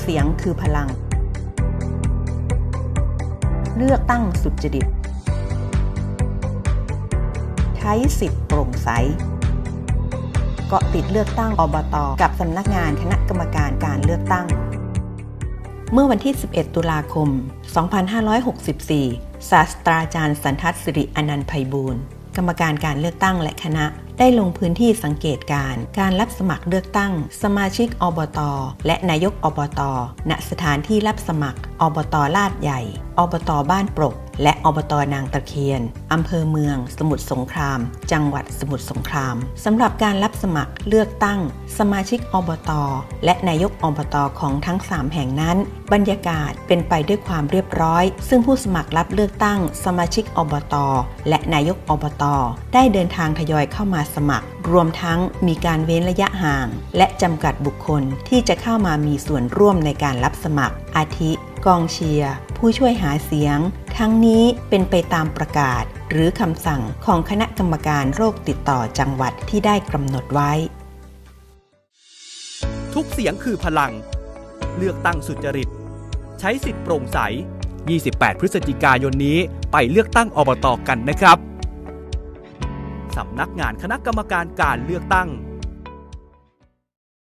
เสียงคือพลัง เลือกตั้งสุจริต ใช้สิทธิ์โปร่งใส เกาะติดเลือกตั้งอบตกับสำนักงานคณะกรรมการการเลือกตั้ง เมื่อวันที่ 11 ตุลาคม 2564 ศาสตราจารย์สันทัศน์สิริอนันต์ไพบูลย์ กรรมการการเลือกตั้งและคณะ ได้ลงพื้นที่สังเกตการ การรับสมัครเลือกตั้ง สมาชิกอบต และนายกอบต ณสถานที่รับสมัคร อบตลาดใหญ่ อบตบ้านปรก และอบตนางตะเคียน อำเภอเมือง สมุทรสงคราม จังหวัดสมุทรสงครามสำหรับการรับสมัครเลือกตั้ง สมาชิกอบต และนายกอบตของทั้ง 3 แห่งนั้น บรรยากาศเป็นไปด้วยความเรียบร้อย ซึ่งผู้สมัครรับเลือกตั้ง สมาชิกอบต และนายกอบต ได้เดินทางทยอยเข้ามาสมัครรวมทั้งมีการเว้นระยะห่าง และจำกัดบุคคลที่จะเข้ามามีส่วนร่วมในการรับสมัคร อาทิ กองเชียร์ ผู้ช่วยหาเสียง ทั้งนี้เป็นไปตามประกาศ หรือคำสั่งของคณะกรรมการโรคติดต่อจังหวัดที่ได้กำหนดไว้ ทุกเสียงคือพลัง เลือกตั้งสุจริต ใช้สิทธิ์โปร่งใส 28 พฤศจิกายนนี้ไปเลือกตั้งอบตกันนะครับ สำนักงานคณะกรรมการการเลือกตั้ง